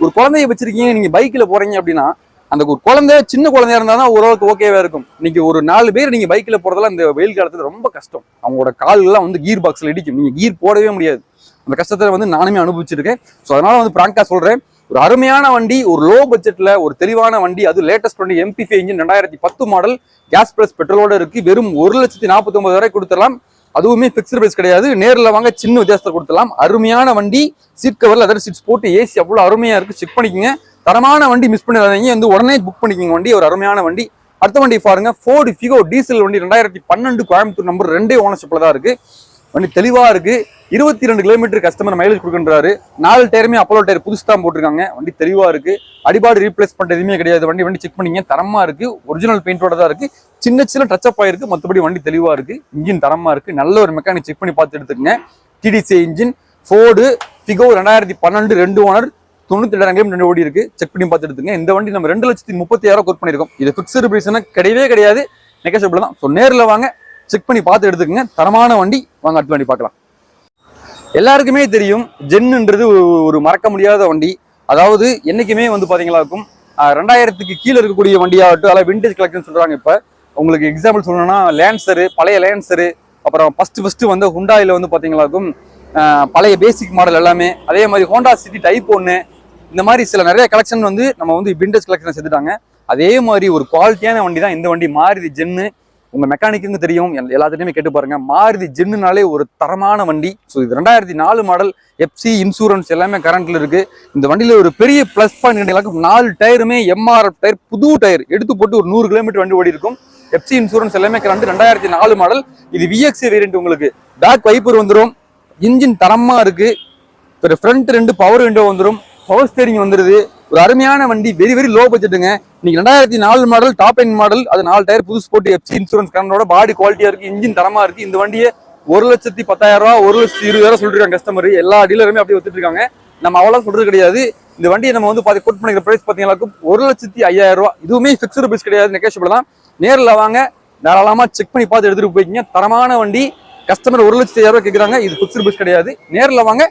ஒரு குழந்தைய வச்சிருக்கீங்க நீங்க பைக்ல போறீங்க அப்படின்னா அந்த ஒரு குழந்தை சின்ன குழந்தையா இருந்தா தான் ஓரளவுக்கு ஓகேவா இருக்கும். இன்னைக்கு ஒரு நாலு பேர் நீங்க பைக்ல போறதெல்லாம் இந்த வெயில் காலத்துல ரொம்ப கஷ்டம். அவங்களோட கால்லாம் வந்து கீர் பாக்ஸ்ல இடிக்கும். நீங்க கீர் போடவே முடியாது. அந்த கஷ்டத்தை வந்து நானுமே அனுபவிச்சிருக்கேன். ஸோ அதனால வந்து பிராங்கா சொல்றேன். ஒரு அருமையான வண்டி ஒரு லோ பட்ஜெட்ல ஒரு தெளிவான வண்டி அது லேட்டஸ்ட் வண்டி எம்பி இன்ஜின் ரெண்டாயிரத்தி பத்து மாடல் கேஸ் பிளஸ் பெட்ரோலோட இருக்கு. வெறும் ஒரு லட்சத்தி நாற்பத்தி ஒன்பது வரை கொடுத்துடலாம். அதுவுமே பிக்ஸ்டு பிரைஸ் கிடையாது. நேரில் வாங்க சின்ன வித்தியாசத்தை கொடுத்துலாம் அருமையான வண்டி சீட் கவர்ல அதர் சீட்ஸ் போட்டு ஏசி அவ்வளோ அருமையா இருக்கு. செக் பண்ணிக்கோங்க. தரமான வண்டி மிஸ் பண்ணிடாதீங்க. வந்து உடனே புக் பண்ணிக்கோங்க வண்டி. ஒரு அருமையான வண்டி. அடுத்த வண்டி பாருங்க. ஃபோர்டு ஃபிகோ டீசல் வண்டி ரெண்டாயிரத்தி பன்னெண்டு கோயம்புத்தூர் நம்பர் ரெண்டே ஓனர்ஷிப்ல தான் இருக்கு. வண்டி தெளிவாக இருக்கு. இருபத்தி ரெண்டு கிலோமீட்டர் கஸ்டமர் மைலேஜ் கொடுக்குறாரு நாலு டயருமே அப்போலோ டயர் புதுசு தான் போட்டிருக்காங்க. வண்டி தெளிவாக இருக்கு. அடிபாடு ரீப்ளேஸ் பண்ணுற எதுவுமே கிடையாது. வண்டி வண்டி செக் பண்ணிங்க. தரமாக இருக்கு. ஒரிஜினல் பெயிண்டோட தான் இருக்கு. சின்ன சின்ன டச்சப் ஆயிருக்கு. மற்றபடி வண்டி தெளிவாக இருக்கு. இன்ஜின் தரமாக இருக்கு. நல்ல ஒரு மெக்கானிக் செக் பண்ணி பார்த்து எடுத்துக்கங்க. டிடிசி இன்ஜின் ஃபோர்டு ஃபிகோ ரெண்டாயிரத்தி பன்னெண்டு ரெண்டு ஓனர் தொண்ணூத்தி ரெண்டாயிரம் ரெண்டு ஓடி இருக்கு. செக் பண்ணி பார்த்து எடுத்துங்க இந்த வண்டி நம்ம ரெண்டு லட்சத்தி முப்பத்தி ஆயிரம் கோட் பண்ணியிருக்கோம். இது பிக்சடு பிரைஸ்னா கிடையவே கிடையாது. நெகஷபிள் தான். ஸோ நேரில் வாங்க. செக் பண்ணி பார்த்து எடுத்துக்கங்க. தரமான வண்டி வாங்க அடுத்த வண்டி பார்க்கலாம். எல்லாருக்குமே தெரியும் ஜென்னுன்றது ஒரு- மறக்க முடியாத வண்டி. அதாவது என்றைக்குமே வந்து பார்த்தீங்களாக்கும் ரெண்டாயிரத்துக்கு கீழே இருக்கக்கூடிய வண்டியாகட்டும் அதாவது விண்டேஜ் கலெக்ஷன் சொல்கிறாங்க இப்போ. உங்களுக்கு எக்ஸாம்பிள் சொல்லணும்னா லேன்சரு பழைய லேன்சரு அப்புறம் ஃபஸ்ட்டு ஃபஸ்ட்டு வந்து ஹுண்டாயில் வந்து பார்த்தீங்களாக்கும் பழைய பேசிக் மாடல் எல்லாமே. அதே மாதிரி ஹோண்டா சிட்டி டைப் ஒன்று இந்த மாதிரி சில நிறைய கலெக்ஷன் வந்து நம்ம வந்து விண்டேஜ் கலெக்ஷன் செஞ்சுட்டாங்க அதே மாதிரி ஒரு குவாலிட்டியான வண்டி தான் இந்த வண்டி மாறுது ஜென்னு. உங்கள் மெக்கானிக்குங்க தெரியும். எல்லாத்துலேயுமே கேட்டு பாருங்கள் மாருதி ஜென்னுனாலே ஒரு தரமான வண்டி. ஸோ இது ரெண்டாயிரத்தி நாலு மாடல் எஃப்சி இன்சூரன்ஸ் எல்லாமே கரண்ட்டில் இருக்குது இந்த வண்டியில் ஒரு பெரிய ப்ளஸ் பாயிண்ட் கேட்டீங்கன்னா நாலு டயருமே எம்ஆர்எஃப் டயர் புது டயர். எடுத்து போட்டு ஒரு நூறு கிலோமீட்டர் வண்டி ஓடி இருக்கும் எஃப்சி இன்சூரன்ஸ் எல்லாமே கரண்ட் ரெண்டாயிரத்தி நாலு மாடல் இது விஎக்ஸி வேரியன்ட் உங்களுக்கு. பேக் வைப்பர் வந்துடும் இன்ஜின் தரமாக இருக்குது ஒரு ஃப்ரண்ட் ரெண்டு பவர் விண்டோ வந்துடும் பவர் ஸ்டேரிங் வந்துடுது ஒரு அருமையான வண்டி வெரி வெரி லோ பட்ஜெட்டுங்க இன்னைக்கு ரெண்டாயிரத்தி நாலு மாடல் டாப் எண்ட் மாடல் அது நாலு டயர் புதுசு போட்டு எஃப்சி இன்சூரன்ஸ் கரண்டோட பாடி குவாலிட்டியா இருக்கு இன்ஜின் தரமா இருக்கு. இந்த வண்டியை ஒரு லட்சத்தி பத்தாயிரம் ரூபா ஒரு லட்சத்தி இருபதாயிரம் சொல்லிருக்காங்க கஸ்டமர் எல்லா டீலருமே அப்படியே வச்சுட்டு இருக்காங்க. நம்ம அவ்வளோ சொல்றது கிடையாது. இந்த வண்டியை நம்ம வந்து பார்த்து கோட் பண்ணிக்கிற பிரைஸ் பார்த்தீங்கன்னா ஒரு லட்சத்தி ஐயாயிரம் ரூபா இதுவுமே ஃபிக்ஸ்டு பிரைஸ் கிடையாது நெகேஷபிள் தான். நேரில் வாங்க தாராளமா செக் பண்ணி பார்த்து எடுத்துட்டு போய்க்கிங்க. தரமான வண்டி கஸ்டமர் ஒரு லட்சத்தி ஐயாயிரம் ரூபா கேட்குறாங்க இது ஃபிக்ஸ்டு பிரைஸ் கிடையாது. நேரில் வாங்க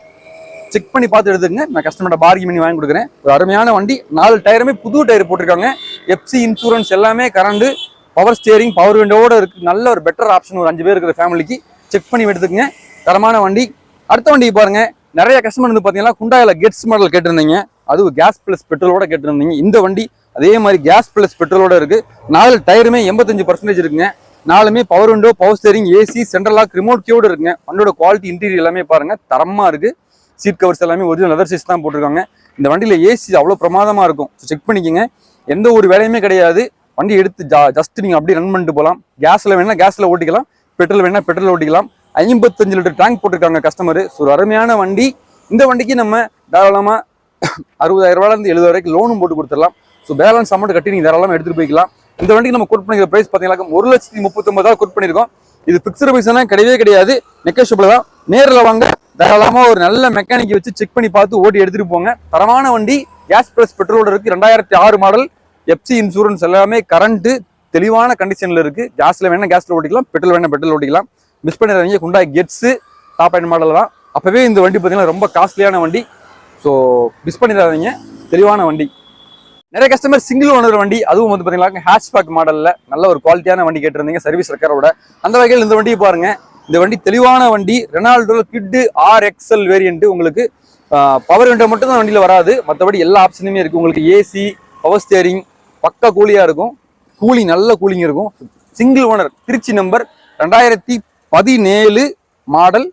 செக் பண்ணி பார்த்து எடுத்துக்கங்க. நான் கஸ்டமர்ட்ட பார்கி பண்ணி வாங்கி கொடுக்குறேன். ஒரு அருமையான வண்டி நாலு டயருமே புது டயர் போட்டிருக்காங்க. எஃப்சி இன்சூரன்ஸ் எல்லாமே கரண்டு பவர் ஸ்டியரிங் பவர் விண்டோட இருக்கு. நல்ல ஒரு பெட்டர் ஆப்ஷன் ஒரு அஞ்சு பேர் இருக்கிற ஃபேமிலிக்கு செக் பண்ணி எடுத்துக்கங்க. தரமான வண்டி. அடுத்த வண்டி பாருங்க. நிறைய கஸ்டமர் வந்து பார்த்தீங்கன்னா குண்டாயில கெட்ஸ் மாடல் கேட்டிருந்தீங்க. அதுவும் கேஸ் பிளஸ் பெட்ரோலோட கேட்டிருந்தீங்க. இந்த வண்டி அதே மாதிரி கேஸ் பிளஸ் பெட்ரோலோட இருக்கு. நாலு டயருமே எண்பத்தஞ்சு பர்சன்டேஜ் இருக்குங்க. நாலுமே power window power steering AC central lock remote கியூடு இருக்குங்க. வண்டியோட குவாலிட்டி இன்டீரியர் எல்லாமே பாருங்க. தரமா இருக்கு. சீட் கவர்ஸ் எல்லாமே ஒரிஜினல் லெதர் சீட்ஸ் தான் போட்டிருக்காங்க. இந்த வண்டியில ஏசி அவ்வளோ பிரமாதமாக இருக்கும். செக் பண்ணிக்கோங்க. எந்த ஒரு வேலையுமே கிடையாது. வண்டி எடுத்து ஜா ஜஸ்ட் நீங்கள் அப்படியே ரன் பண்ணிட்டு போகலாம் கேஸில் வேணால் கேஸில் ஓட்டிக்கலாம். பெட்ரோல் வேணால் பெட்ரோல் ஓட்டிக்கலாம். ஐம்பத்தஞ்சு லிட்டர் டேங்க் போட்டிருக்காங்க கஸ்டமர் ஒரு அருமையான வண்டி. இந்த வண்டிக்கு நம்ம தாராளமாக அறுபதாயிரம் ரூபாயிலேருந்து எழுபது வரைக்கும் லோனும் போட்டு கொடுத்துடலாம். ஸோ பேலன்ஸ் அமௌண்ட் கட்டி நீங்கள் தாராளமாக எடுத்துகிட்டு போய்க்கலாம். இந்த வண்டிக்கு நம்ம கோட் பண்ணிக்கிற ப்ரைஸ் பார்த்தீங்கன்னா ஒரு லட்சத்தி முப்பத்தொன்பதாவது கோட் பண்ணியிருக்கோம். இது பிக்சர் பைசனா கிடையவே கிடையாது. நெக்கேஷபிள் தான். நேரில் வாங்க. தாராளமாக ஒரு நல்ல மெக்கானிக் வச்சு செக் பண்ணி பார்த்து ஓட்டி எடுத்துகிட்டு போங்க. தரமான வண்டி கேஸ் ப்ளஸ் பெட்ரோல் இருக்குது ரெண்டாயிரத்தி ஆறு மாடல் எஃப்சி இன்சூரன்ஸ் எல்லாமே கரண்ட்டு தெளிவான கண்டிஷனில் இருக்குது கேஸில் வேணால் கேஸில் ஓட்டிக்கலாம் பெட்ரோல் வேணால் பெட்ரோல் ஓட்டிக்கலாம். மிஸ் பண்ணிடுறவங்க குண்டா கெட்ஸு டாப் அண்ட் மாடல் தான். அப்போவே இந்த வண்டி பார்த்திங்கன்னா ரொம்ப காஸ்ட்லியான வண்டி. ஸோ மிஸ் பண்ணிடாதீங்க தெளிவான வண்டி. நிறைய கஸ்டமர் சிங்கிள் ஓனர் வண்டி அதுவும் வந்து பார்த்தீங்கன்னா ஹேஷ்பேக் மாடலில் நல்ல ஒரு குவாலிட்டியான வண்டி கேட்டிருந்தீங்க சர்வீஸ் ரெக்காரோட அந்த வகையில் இந்த வண்டியை பாருங்கள் இந்த வண்டி தெளிவான வண்டி Renault Kwid R XL variant உங்களுக்கு பவர் விண்டோ மட்டும் தான் வண்டியில் வராது. மற்றபடி எல்லா ஆப்ஷனுமே இருக்குது உங்களுக்கு ஏசி பவர் ஸ்டியரிங் பக்கா கூலியாக இருக்கும். கூலி நல்ல கூலிங் இருக்கும். சிங்கிள் ஓனர் திருச்சி நம்பர் ரெண்டாயிரத்தி பதினேழு மாடல்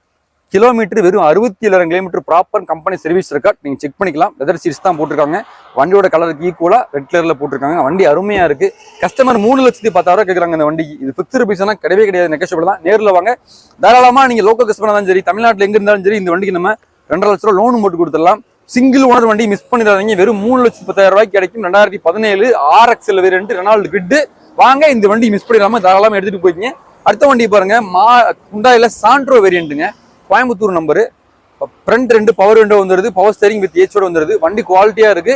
கிலோமீட்டர் வெறும் அறுபத்தி ஏழாயிரம் kilometre proper company service record நீங்கள் செக் பண்ணிக்கலாம். வெதர் சீட்ஸ் தான் போட்டிருக்காங்க. வண்டியோட கலருக்கு ஈக்குவலாக ரெட் கலரில் போட்டிருக்காங்க. வண்டி அருமையாக இருக்குது கஸ்டமர் மூணு லட்சத்தி பத்தாயிரம் கேட்குறாங்க இந்த வண்டிக்கு. இது பிக்சர் பீஸ்னா கிடையவே கிடையாது. நெகஷபிள் தான். நேரில் வாங்க. தாராளமாக நீங்கள் லோக்கல் கஸ்டமர் தான் சரி தமிழ்நாட்டில் எங்கே இருந்தாலும் சரி இந்த வண்டிக்கு நம்ம ரெண்டரை லட்ச ரூபா லோன் போட்டு கொடுத்துடலாம். சிங்கிள் ஓனர் வண்டி மிஸ் பண்ணிடாதீங்க. வெறும் மூணு லட்சத்தி பத்தாயிரம் ரூபாய்க்கு கிடைக்கும். ரெண்டாயிரத்தி பதினேழு ஆர் வேறு வேரியன்ட் ரெனால்டு கிட்டு வாங்க இந்த வண்டி மிஸ் பண்ணிடாம தாராளமாக எடுத்துகிட்டு போய்க்கிங்க. அடுத்த வண்டி பாருங்கள் மா குண்டாயில் சாண்ட்ரோ வேரியண்ட்டுங்க கோயம்புத்தூர் நம்பரு ஃப்ரண்ட் ரெண்டு பவர் விண்டோ வந்துருது பவர் ஸ்டேரிங் வித் ஏச்சோட வந்துருது. வண்டி குவாலிட்டியா இருக்கு.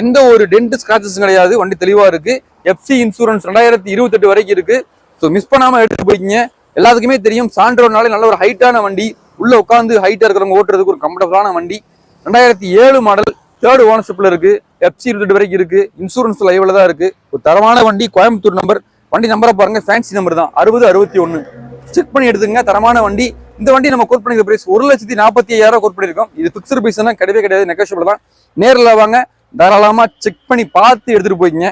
எந்த ஒரு டென்ட் ஸ்கிராச்சஸ் கிடையாது. வண்டி தெளிவா இருக்கு. எஃப்சி இன்சூரன்ஸ் ரெண்டாயிரத்தி இருபத்தெட்டு வரைக்கும் இருக்கு. ஸோ மிஸ் பண்ணாம எடுத்துகிட்டு போய்க்கிங்க எல்லாத்துக்குமே தெரியும். சாண்ட்ரோனாலே நல்ல ஒரு ஹைட்டான வண்டி. உள்ள உட்காந்து ஹைட்டா இருக்கிறவங்க ஓட்டுறதுக்கு ஒரு கம்ஃபர்டபுளான வண்டி. ரெண்டாயிரத்தி ஏழு மாடல் தேர்ட் ஓனர்ஷிப்ல இருக்கு. எஃப்சி இருபத்தெட்டு வரைக்கும் இருக்கு. இன்சூரன்ஸ் லைவ்ல தான் இருக்கு. ஒரு தரமான வண்டி. கோயம்புத்தூர் நம்பர் வண்டி நம்பரை பாருங்க. ஃபேன்சி நம்பர் தான். அறுபது அறுபத்தி ஒன்று செக் பண்ணி எடுத்துங்க தரமான வண்டி. இந்த வண்டி நம்ம கோட் பண்ணிக்கிற பிரைஸ் ஒரு லட்சத்தி நாற்பத்தி ஐயாயிரம் கோட் பண்ணிருக்கோம். இது பிக்சர் பிரைஸ்னா கிடையவே கிடையாது. நெகோஷியபிள் தான். நேரில் வாங்க. தாராளமா செக் பண்ணி பார்த்து எடுத்துட்டு போயிங்க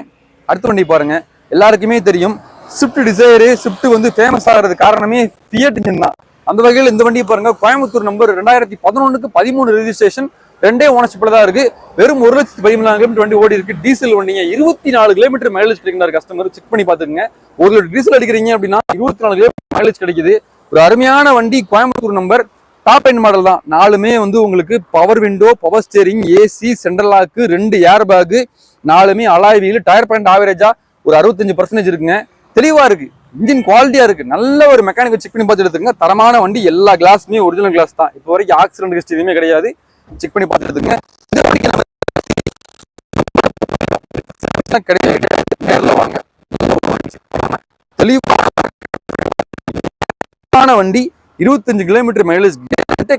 அடுத்த வண்டி பாருங்க. எல்லாருக்குமே தெரியும். ஸ்விஃப்ட் டிசைரு ஸ்விஃப்ட் வந்து ஃபேமஸ் ஆகிறது காரணமே ஃபியட் இன்ஜின் தான். அந்த வகையில் இந்த வண்டி பாருங்க. கோயம்புத்தூர் நம்பர் ரெண்டாயிரத்தி பதினொன்றுக்கு பதிமூணு ரெஜிஸ்ட்ரேஷன் ரெண்டே ஓனர்ஷிப்பில் தான் இருக்கு. வெறும் ஒரு லட்சத்தி பதிமூணாயிரம் கிலோமீட்டர் வண்டி ஓடி இருக்கு. டீசல் வண்டிங்க. இருபத்தி நாலு கிலோமீட்டர் மைலேஜ் கிடைக்கிறார் கஸ்டமர் செக் பண்ணி பார்த்துக்கங்க. ஒரு லிட்டர் டீசல் அடிக்கிறீங்க அப்படின்னா இருபத்தி நாலு கிலோமீட்டர் மைலேஜ் கிடைக்குது. ஒரு அருமையான வண்டி Coimbatore number top end model தான். நாலுமே வந்து உங்களுக்கு power window power steering AC central lock ரெண்டு ஏர் பேக்கு நாலுமே அலாய் வீல் டயர் பாயிண்ட் ஆவரேஜா ஒரு அறுபத்தஞ்சு பர்சன்டேஜ் இருக்குங்க. தெளிவாக இருக்கு. இன்ஜின் குவாலிட்டியா இருக்கு. நல்ல ஒரு மெக்கானிக் செக் பண்ணி பார்த்து எடுத்துங்க தரமான வண்டி எல்லா கிளாஸுமே ஒரிஜினல் கிளாஸ் தான். இப்போ வரைக்கும் ஆக்சிடென்ட் ஹிஸ்ட் எதுவுமே கிடையாது. செக் பண்ணி பார்த்து எடுத்துங்க இந்த வண்டிக்கு நம்ம கிடையாது கிடையாது. நேரில் வாங்க. சூப்பரான வண்டி இருபத்தஞ்சு கிலோமீட்டர் மைலேஜ்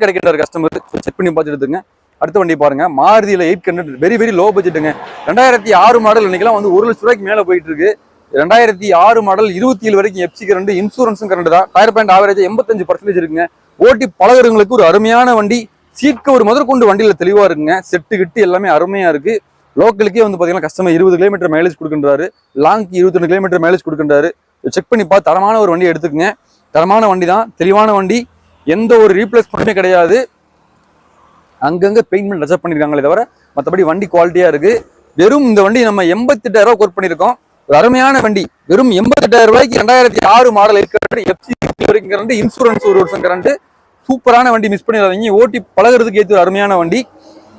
கிடைக்கிற கஸ்டமர் செக் பண்ணி பார்த்துட்டு எடுத்துங்க அடுத்த வண்டி பாருங்க. மாருதியில் eight hundred very very low பட்ஜெட்டுங்க ரெண்டாயிரத்தி ஆறு மாடல் இன்னைக்கெல்லாம் வந்து ஒரு லட்ச ரூபாய்க்கு மேலே போயிட்டு இருக்கு. ரெண்டாயிரத்தி ஆறு மாடல் இருபத்தி ஏழு வரைக்கும் எஃப்சி கரண்ட் இன்சூரன்ஸும் கரண்ட் தான். டயர் பாயிண்ட் ஆவரேஜ் எண்பத்தஞ்சு பர்சன்டேஜ் இருக்குங்க. ஓட்டி பழகிறவங்களுக்கு ஒரு அருமையான வண்டி. சீட் கவர் முதற்கொண்டு வண்டியில் தெளிவாக இருக்குங்க. செட்டு கிட்டு எல்லாமே அருமையாக இருக்கு. லோக்கலுக்கே வந்து பார்த்தீங்கன்னா கஸ்டமர் இருபது கிலோமீட்டர் மைலேஜ் கொடுக்கின்றாரு. லாங்க்கு இருபத்தி கிலோமீட்டர் மைலேஜ் கொடுக்கின்றாரு. செக் பண்ணி பார்த்து தரமான ஒரு வண்டி எடுத்துக்கங்க. தரமான வண்டி தான் தெளிவான வண்டி எந்த ஒரு ரீப்ளேஸ்மெண்ட்டுமே கிடையாது. அங்கங்கே பெயின்மெண்ட் டச்சப் பண்ணியிருக்காங்களே தவிர மற்றபடி வண்டி குவாலிட்டியாக இருக்குது வெறும் இந்த வண்டி நம்ம எண்பத்தெட்டாயிரம் கோட் பண்ணியிருக்கோம். ஒரு அருமையான வண்டி. வெறும் எண்பத்தெட்டாயிரம் ரூபாய்க்கு ரெண்டாயிரத்தி ஆறு மாடல் இருக்கிற எஃப்சி வரைக்கும் கரண்ட் இன்சூரன்ஸ் ஒரு வருஷம் கரண்ட் சூப்பரான வண்டி மிஸ் பண்ணிடாதீங்க. ஓட்டி பழகுறதுக்கு ஏற்ற ஒரு அருமையான வண்டி.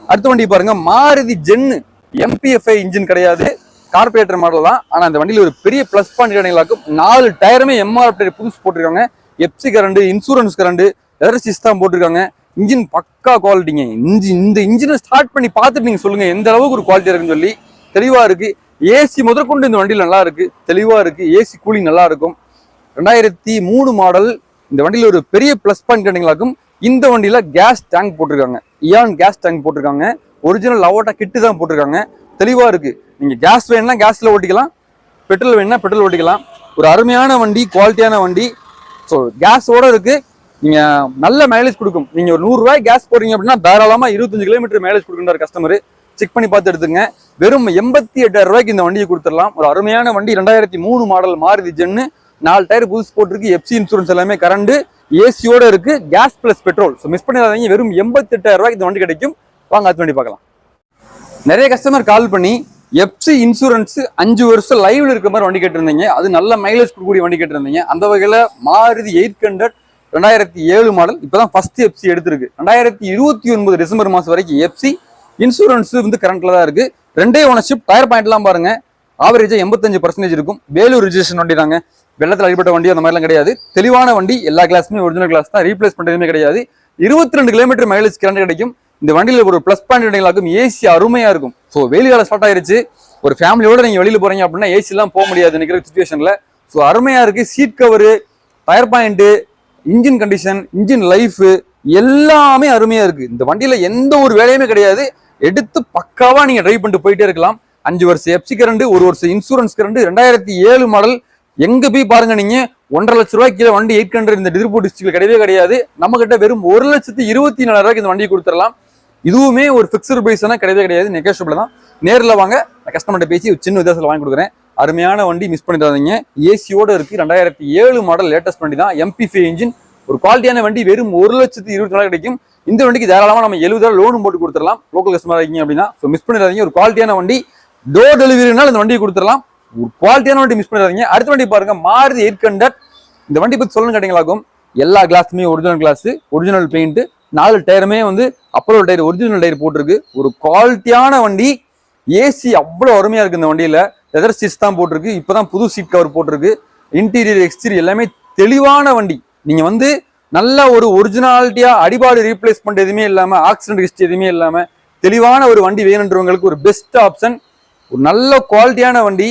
அடுத்த வண்டி பாருங்க மாருதி ஜென்னு எம்பிஎஃப்ஐ இன்ஜின் கிடையாது. கார்பரேட்டர் மாடல் தான். ஆனால் அந்த வண்டியில் ஒரு பெரிய ப்ளஸ் பாயிண்ட் கிடைக்கும் நாலு டயருமே எம்ஆர் டயர் புதுசு போட்டிருக்காங்க. எப்சி கரண்ட் இன்சூரன்ஸ் கரண்ட் எதர்சிஸ் தான் போட்டிருக்காங்க. இன்ஜின் பக்கா குவாலிட்டிங்க இன்ஜின் இந்த இன்ஜினை ஸ்டார்ட் பண்ணி பார்த்துட்டு நீங்கள் சொல்லுங்கள் எந்த அளவுக்கு ஒரு குவாலிட்டி இருக்குன்னு சொல்லி. தெளிவாக இருக்குது ஏசி முதற்கொண்டு இந்த வண்டியில் நல்லா இருக்குது தெளிவாக இருக்குது ஏசி கூலிங் நல்லா இருக்கும். ரெண்டாயிரத்தி மூணு மாடல் இந்த வண்டியில் ஒரு பெரிய ப்ளஸ் பாயிண்ட் கேட்டீங்களாக்கும் இந்த வண்டியில் கேஸ் டேங்க் போட்டிருக்காங்க. இயான் கேஸ் டேங்க் போட்டிருக்காங்க. ஒரிஜினல் லவோட்டா கிட்டு தான் போட்டிருக்காங்க. தெளிவாக இருக்குது நீங்கள் கேஸ் வேணும்னா கேஸில் ஓட்டிக்கலாம். பெட்ரோல் வேணும்னா பெட்ரோல் ஓட்டிக்கலாம். ஒரு அருமையான வண்டி குவாலிட்டியான வண்டி. ஸோ கேஸோட இருக்குது நீங்கள் நல்ல மைலேஜ் கொடுக்கும். நீங்கள் ஒரு நூறுரூவாய் கேஸ் போடுறீங்க அப்படின்னா தாராளமாக இருபத்தஞ்சு கிலோமீட்டர் மைலேஜ் கொடுக்குற கஸ்டமர் செக் பண்ணி பார்த்து எடுத்துங்க வெறும் எண்பத்தி எட்டாயிரம் ரூபாய்க்கு இந்த வண்டியை கொடுத்துடலாம். ஒரு அருமையான வண்டி ரெண்டாயிரத்தி மூணு மாடல் மாறுதி ஜென்னு நாலு டயர் புதுசு போட்டிருக்கு. எஃப்சி இன்சூரன்ஸ் எல்லாமே கரண்ட் ஏசியோட இருக்கு. Gas plus petrol so miss பண்ணிடாதீங்க. வெறும் எண்பத்தி எட்டாயிரம் ரூபாய்க்கு இந்த வண்டி கிடைக்கும். வாங்க அது வண்டி பார்க்கலாம். நிறைய கஸ்டமர் கால் பண்ணி எஃப்சி இன்சூரன்ஸ் அஞ்சு வருஷம் லைவ்ல இருக்க மாதிரி வண்டி கேட்டிருந்தீங்க. அது நல்ல மைலேஜ் கொடுக்கக்கூடிய வண்டி கேட்டிருந்தீங்க. அந்த வகையில மாருதி எயிட் ஹண்ட்ரட் ரெண்டாயிரத்தி ஏழு மாடல் இப்பதான் ஃபர்ஸ்ட் எஃப்சி எடுத்திருக்கு. ரெண்டாயிரத்தி இருபத்தி ஒன்பது டிசம்பர் மாசம் வரைக்கும் எஃப்சி இன்சூரன்ஸ் வந்து கரண்ட்ல தான் இருக்கு. ரெண்டே ஓனர்ஷிப் டயர் பாயிண்ட்லாம் பாருங்க. ஆவரேஜா எண்பத்தஞ்சு பர்சன்டேஜ் இருக்கும். வேலூர் ரிஜிஸ்ட்ரேஷன் வண்டி தாங்க. வெள்ளத்தில் அடிப்பட்ட வண்டி அந்த மாதிரிலாம் கிடையாது. தெளிவான வண்டி எல்லா கிளாஸுமே ஒரிஜினல் கிளாஸ் தான். ரீப்ளேஸ் பண்ணுறதுமே கிடையாது. இருபத்தி ரெண்டு கிலோமீட்டர் மைலேஜ் கரண்ட் கிடைக்கும். இந்த வண்டியில் ஒரு ப்ளஸ் பாயிண்ட் இருக்கும் ஏசி அருமையாக இருக்கும். ஸோ வெயில் காலம் ஸ்டார்ட் ஆயிருச்சு. ஒரு ஃபேமிலியோட நீங்கள் வெளியில் போகிறீங்க அப்படின்னா ஏசிலாம் போக முடியாது நிற்கிற சுச்சுவேஷனில் ஸோ அருமையாக இருக்குது seat cover tyre point engine condition engine life எல்லாமே அருமையாக இருக்குது இந்த வண்டியில் எந்த ஒரு வேலையுமே கிடையாது. எடுத்து பக்காவாக நீங்கள் ட்ரைவ் பண்ணிட்டு போயிட்டே இருக்கலாம். அஞ்சு வருஷம் எஃப்சி கரண்ட் ஒரு வருஷம் இன்சூரன்ஸ் கரண்ட் ரெண்டாயிரத்தி ஏழு மாடல் எங்க போய் பாருங்க நீங்க. ஒன்றரை லட்ச ரூபாய் கீழே வண்டி எயிட் ஹண்ட்ரட் இந்த திருப்பூர் டிஸ்ட்ரிக்ட்ல கிடையவே கிடையாது. நம்ம கிட்ட வெறும் ஒரு லட்சத்தி இருபத்தி நாலாயிரம் ரூபாய்க்கு இந்த வண்டியை கொடுத்துடலாம். இதுவுமே ஒரு ஃபிக்ஸ்டு பிரைஸ் கிடையவே கிடையாது. நெகோஷியபிள் தான். நேரில் வாங்க. நான் கஸ்டமர்கிட்ட பேசி சின்ன வித்தியாசத்தில் வாங்கி கொடுக்குறேன். அருமையான வண்டி மிஸ் பண்ணிடாதீங்க ஏசியோடு இருக்குது ரெண்டாயிரத்தி ஏழு மாடல் லேட்டஸ்ட் வண்டி தான். எம்பி ஃபைவ் இன்ஜின் ஒரு குவாலிட்டியான வண்டி வெறும் ஒரு லட்சத்து இருபத்தி நாலு கிடைக்கும். இந்த வண்டிக்கு தாராளமாக நம்ம எழுபதாயிரம் லோனும் போட்டு கொடுத்துடலாம். லோக்கல் கஸ்டமர் இருக்கீங்க அப்படின்னா ஸோ மிஸ் பண்ணிடாதீங்க. ஒரு குவாலிட்டியான வண்டி டோர் டெலிவரினால இந்த வண்டியை கொடுத்துடலாம். ஒரு குவாலிட்டியான வண்டி மிஸ் பண்ணிடாதீங்க. அடுத்த வண்டி பாருங்க. மாறுதி எயிட் ஹண்ட்ரட் இந்த வண்டி பற்றி சொல்லணும் கேட்டீங்களாக்கும்? எல்லா கிளாஸுமே ஒரிஜினல் கிளாஸ் ஒரிஜினல் பெயிண்ட் நாலு டயருமே வந்து அப்போலோ டயர் ஒரிஜினல் டயர் போட்டிருக்கு. ஒரு குவாலிட்டியான வண்டி. ஏசி அவ்வளோ அருமையாக இருக்குது இந்த வண்டியில். லெதர் சீட்ஸ் தான் போட்டிருக்கு. இப்போ தான் புது சீட் கவர் போட்டிருக்கு. இன்டீரியர் எக்ஸ்டீரியர் எல்லாமே தெளிவான வண்டி. நீங்கள் வந்து நல்ல ஒரு ஒரிஜினாலிட்டியாக அடிபாடு ரீப்ளேஸ்மெண்ட் எதுவுமே இல்லாமல் ஆக்சிடென்ட் ஹிஸ்ட்ரி எதுவுமே இல்லாமல் தெளிவான ஒரு வண்டி வேணுன்றவங்களுக்கு ஒரு பெஸ்ட் ஆப்ஷன் ஒரு நல்ல குவாலிட்டியான வண்டி.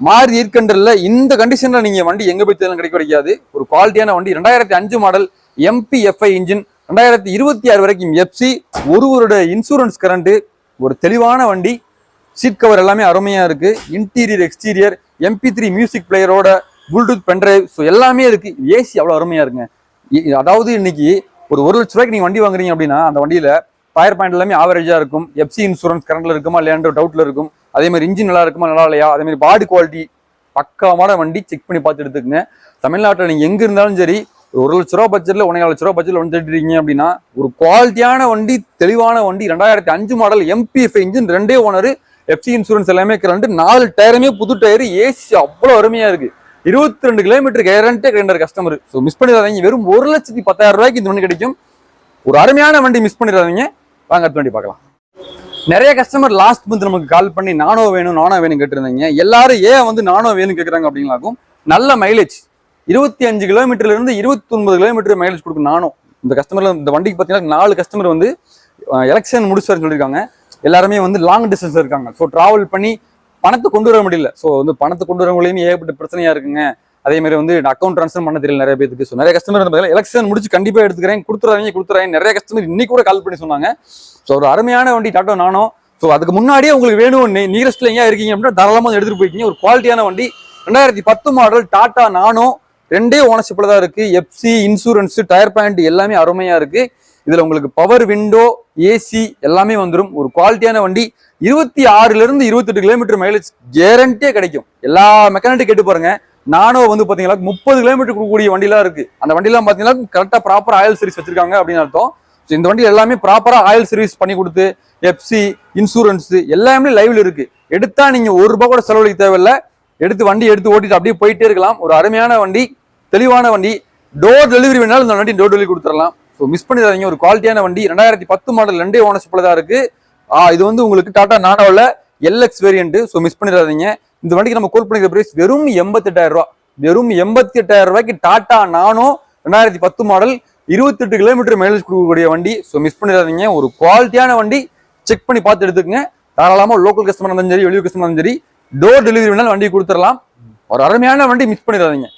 மாறி இருக்கின்றல இந்த கண்டிஷனில் நீங்கள் வண்டி எங்கே போய் தேர்தல் கிடைக்க கிடைக்காது. ஒரு குவாலிட்டியான வண்டி. ரெண்டாயிரத்தி அஞ்சு மாடல் எம்பி எஃப்ஐ இன்ஜின் ரெண்டாயிரத்தி இருபத்தி ஆறு வரைக்கும் எஃப்சி ஒரு வருட இன்சூரன்ஸ் கரண்ட்டு ஒரு தெளிவான வண்டி சீட் கவர் எல்லாமே அருமையாக இருக்குது interior exterior MP three music பிளேயரோட Bluetooth pendrive so எல்லாமே இருக்குது ஏசி அவ்வளோ அருமையாக இருக்குங்க. அதாவது இன்னைக்கு ஒரு ஒரு லட்ச ரூபாய்க்கு நீங்கள் வண்டி வாங்குறீங்க அப்படின்னா அந்த வண்டியில் டயர் பாயிண்ட் எல்லாமே ஆவரேஜாக இருக்கும். எஃப்சி இன்சூரன்ஸ் கரண்டில் இருக்குமா இல்லையான்ற டவுட்டில் இருக்கும். அதே மாதிரி இன்ஜின் நல்லா இருக்குமா நல்லா இல்லையா? அதே மாதிரி பாடி குவாலிட்டி பக்கமான வண்டி செக் பண்ணி பார்த்து எடுத்துக்கங்க. தமிழ்நாட்டில் நீங்கள் எங்கே இருந்தாலும் சரி ஒரு லட்ச ரூபா பட்ஜெட்ல ஒன்றே லட்ச ரூபா பட்ஜெட்ல வந்து இருக்கீங்க அப்படின்னா ஒரு குவாலிட்டியான வண்டி தெளிவான வண்டி ரெண்டாயிரத்தி அஞ்சு மாடல் எம்பிஎஃப் இன்ஜின் ரெண்டே ஓனர் எஃப்சி இன்சூரன்ஸ் எல்லாமே கரண்ட் நாலு டயருமே புது டயர் ஏசி அவ்வளோ அருமையா இருக்கு. இருபத்தி ரெண்டு கிலோமீட்டர் கேரண்டே கிடையாது கஸ்டமர் ஸோ மிஸ் பண்ணிடாதீங்க. வெறும் ஒரு லட்சத்தி பத்தாயிரம் ரூபாய்க்கு இந்த வண்டி கிடைக்கும். ஒரு அருமையான வண்டி மிஸ் பண்ணிடாதீங்க. வாங்க அடுத்த வண்டி பார்க்கலாம். நிறைய கஸ்டமர் லாஸ்ட் மந்த் நமக்கு கால் பண்ணி நானோ வேணும் நானோ வேணும் கேட்டிருந்தீங்க. எல்லாரும் ஏன் வந்து நானோ வேணும் கேட்குறாங்க அப்படிங்களாக்கும் நல்ல மைலேஜ் இருபத்தி அஞ்சு கிலோமீட்டர்ல இருந்து இருபத்தி ஒன்பது கிலோமீட்டர் மைலேஜ் கொடுக்கும் நானும். இந்த கஸ்டமர்ல இந்த வண்டிக்கு பார்த்தீங்கன்னா நாலு கஸ்டமர் வந்து எலெக்ஷன் முடிச்சுவாருன்னு சொல்லியிருக்காங்க. எல்லாருமே வந்து லாங் டிஸ்டன்ஸ் இருக்காங்க. ஸோ டிராவல் பண்ணி பணத்தை கொண்டு வர முடியல. ஸோ வந்து பணத்தை கொண்டு வரவங்களையும் ஏகப்பட்ட பிரச்சனையா இருக்குங்க. அதே மாதிரி வந்து அக்கௌண்ட் ட்ரான்ஸ்ஃபர் பண்ண தெரியல நிறைய பேருக்கு ஸோ நிறைய கஸ்டமர் வந்து எலெக்ஷன் முடிச்சு கண்டிப்பா எடுத்துக்கிறேன். கொடுத்துறாங்க கொடுத்துறாங்க நிறைய கஸ்டமர் இன்னைக்கு கூட கால் பண்ணி சொன்னாங்க. ஸோ ஒரு அருமையான வண்டி டாட்டோ நானும். ஸோ அதுக்கு முன்னாடியே உங்களுக்கு வேணும். நியரஸ்ட்ல எங்கேயா இருக்கீங்க அப்படின்னா தாராளமாக எடுத்துட்டு போய்க்கிங்க. ஒரு குவாலிட்டியான வண்டி. ரெண்டாயிரத்தி பத்து மாடல் டாட்டா நானும். ரெண்டே ஓனர்ஷிப்ல தான் இருக்கு. எஃப்சி இன்சூரன்ஸ் டயர் பாயிண்ட் எல்லாமே அருமையா இருக்கு. இதுல உங்களுக்கு பவர் விண்டோ ஏசி எல்லாமே வந்துடும் ஒரு குவாலிட்டியான வண்டி. இருபத்தி ஆறுல இருந்து இருபத்தெட்டு கிலோமீட்டர் மைலேஜ் கேரண்டியே கிடைக்கும். எல்லா மெக்கானிக் கேட்டு பாருங்க. நானோ வந்து பாத்தீங்கன்னா முப்பது கிலோமீட்டர் கொடுக்கக்கூடிய வண்டிலாம் இருக்கு. அந்த வண்டிலாம் பாத்தீங்கன்னா கரெக்டா ப்ராப்பர் ஆயில் சர்வீஸ் வச்சிருக்காங்க அப்படின்னு அர்த்தம். இந்த வண்டி எல்லாமே ப்ராப்பரா ஆயில் சர்வீஸ் பண்ணி கொடுத்து எஃப்சி இன்சூரன்ஸ் எல்லாமே லைவ்ல இருக்கு. எடுத்தா நீங்க ஒரு ரூபாய் கூட செலவழிக்க தேவையில்லை. எடுத்து வண்டி எடுத்து ஓட்டிட்டு அப்படியே போயிட்டே இருக்கலாம். ஒரு அருமையான வண்டி. தெளிவான வண்டி. டோர் டெலிவரி வேணாலும் இந்த வண்டி டோர் டெலிவரி கொடுத்துடலாம். ஸோ மிஸ் பண்ணிடாதீங்க. ஒரு குவாலிட்டியான வண்டி. ரெண்டாயிரத்தி பத்து மாடல் ரெண்டே ஓனர்ஷிப்பில் தான் இருக்குது ஆ, இது வந்து உங்களுக்கு டாடா நானோவில் எல்எக்ஸ் வேரியண்ட்டு ஸோ மிஸ் பண்ணிடாதீங்க. இந்த வண்டிக்கு நம்ம கோல் பண்ணிக்கிற பிரைஸ் வெறும் எண்பத்தெட்டாயிரம் ரூபா. வெறும் எண்பத்தி எட்டாயிரம் ரூபாய்க்கு டாடா நானோ ரெண்டாயிரத்தி பத்து மாடல் இருபத்தெட்டு கிலோமீட்டர் மைலேஜ் கொடுக்கக்கூடிய வண்டி. ஸோ மிஸ் பண்ணிடாதீங்க. ஒரு குவாலிட்டியான வண்டி. செக் பண்ணி பார்த்து எடுத்துக்கங்க. தாராளமாக லோக்கல் கஸ்டமர் இருந்தாலும் சரி வெளியூர் கஸ்டமர் இருந்தாலும் சரி டோர் டெலிவரி வேணாலும் வண்டி கொடுத்துடலாம். ஒரு அருமையான வண்டி மிஸ் பண்ணிடாதீங்க.